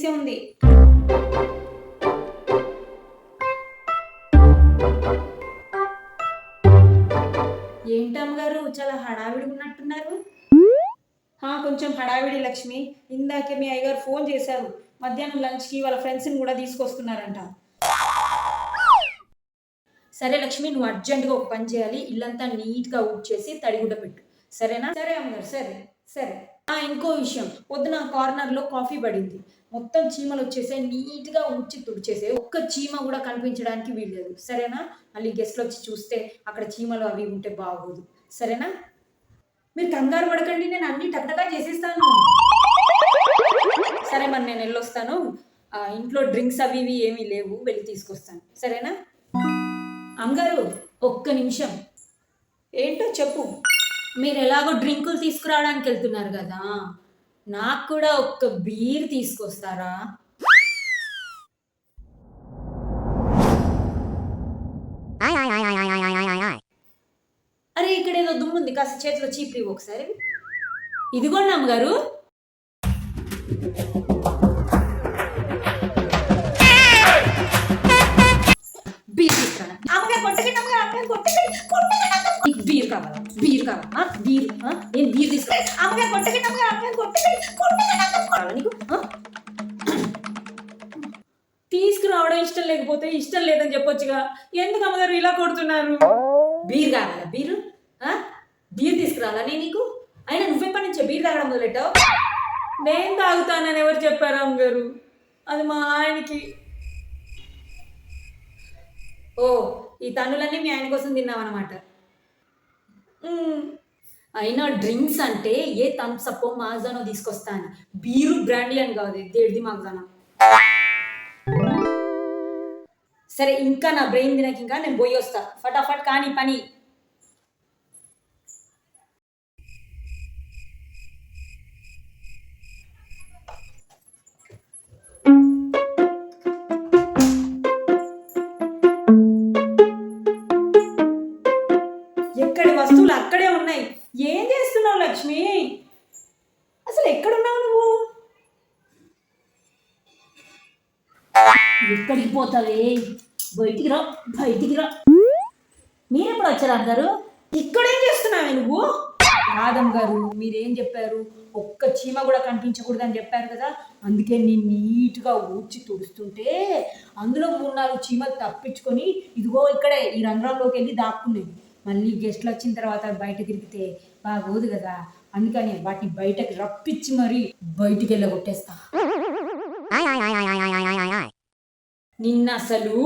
తీసే ఉంది. ఏంటమ్మగారు చాలా హడావిడిగా ఉన్నట్టున్నారు కొంచెం హడావిడి లక్ష్మి. ఇందాకే మీ అయ్యగారు ఫోన్ చేశారు. మధ్యాహ్నం లంచ్కి వాళ్ళ ఫ్రెండ్స్ని కూడా తీసుకొస్తున్నారంట. సరే లక్ష్మి నువ్వు అర్జెంటుగా ఒక పని చేయాలి. ఇల్లంతా నీట్గా ఊడ్చేసి తడిగుడ్డ పెట్టు. సరేనా? సరే అమ్మగారు సరే సరే. ఇంకో విషయం పొద్దున కార్నర్లో కాఫీ పడింది. మొత్తం చీమలు వచ్చేసాయి నీట్గా ఉంచి తుడిచేసే ఒక్క చీమ కూడా కనిపించడానికి వీల్లేదు. సరేనా? మళ్ళీ గెస్ట్లు వచ్చి చూస్తే అక్కడ చీమలు అవి ఉంటే బాగోదు. సరేనా? మీరు కంగారు పడకండి నేను అన్ని టక్టగా చేసేస్తాను. సరే మరి నేను వెళ్ళొస్తాను. ఇంట్లో డ్రింక్స్ అవి ఇవి ఏమీ లేవు. వెళ్ళి తీసుకొస్తాను. సరేనా? అమ్మగారు ఒక్క నిమిషం. ఏంటో చెప్పు. మీరు ఎలాగో డ్రింకులు తీసుకురావడానికి వెళ్తున్నారు కదా నాకు కూడా ఒక్క బీర్ తీసుకొస్తారా? అరే ఇక్కడ ఏదో దుమ్ము ఉంది కాస్త చేతిలో చీప్ ఒకసారి. ఇదిగోండి అమ్మగారు. కావాలా బీర్ కావాలా? బీర్? నేను బీర్ తీసుకురా అమ్మగారు కొట్టకండి అమ్మగారు అమ్మగారు కొట్టకండి కొట్టకండి అమ్మగారు. కావాలా నీకు ఆ? తీసుకురావడం ఇష్టం లేకపోతే ఇష్టం లేదని చెప్పొచ్చుగా ఎందుకు అమ్మగారు ఇలా కొడుతున్నారు బీర్ కావాలా బీరు? బీర్ తీసుకురావాలా నేను నీకు అయినా నువ్వెప్పటి నుంచో బీర్ తాగడం మొదలెట్టావు నేను తాగుతానని ఎవరు చెప్పారు అమ్మగారు అది మా ఆయనకి ఓ ఈ తన్నులన్నీ మీ ఆయన కోసం తిన్నామన్నమాట. అయినా డ్రింక్స్ అంటే ఏ థమ్స్ అప్ మాజానో తీసుకొస్తాను. బీరు బ్రాండీ అని కాదు దేడిది మాగ్జానా సరే ఇంకా నా బ్రెయిన్ తినక ఇంకా నేను పోయి వస్తా. ఫటాఫట్ కానీ పని. అక్కడే ఉన్నాయి. ఏం చేస్తున్నావు లక్ష్మి? అసలు ఎక్కడున్నావు నువ్వు? ఎక్కడికి పోతావే? బయటికి రా బయటికి రా. మీరెప్పుడు వచ్చారు అందరు ఇక్కడేం చేస్తున్నావే నువ్వు? రాధం గారు మీరేం చెప్పారు? ఒక్క చీమ కూడా కనిపించకూడదని చెప్పారు కదా. అందుకే నేను నీట్గా ఊడ్చి తుడుస్తుంటే అందులో మూడు నాలుగు చీమలు తప్పించుకొని ఇదిగో ఇక్కడే ఈ రంధ్రంలోకి వెళ్ళి దాక్కున్నాయి మళ్ళీ గెస్ట్లు వచ్చిన తర్వాత బయట తిరిగితే బాగోదు కదా. అందుకని వాటిని బయటకి రప్పించి మరీ బయటికి వెళ్ళగొట్టేస్తా. నిన్న అసలు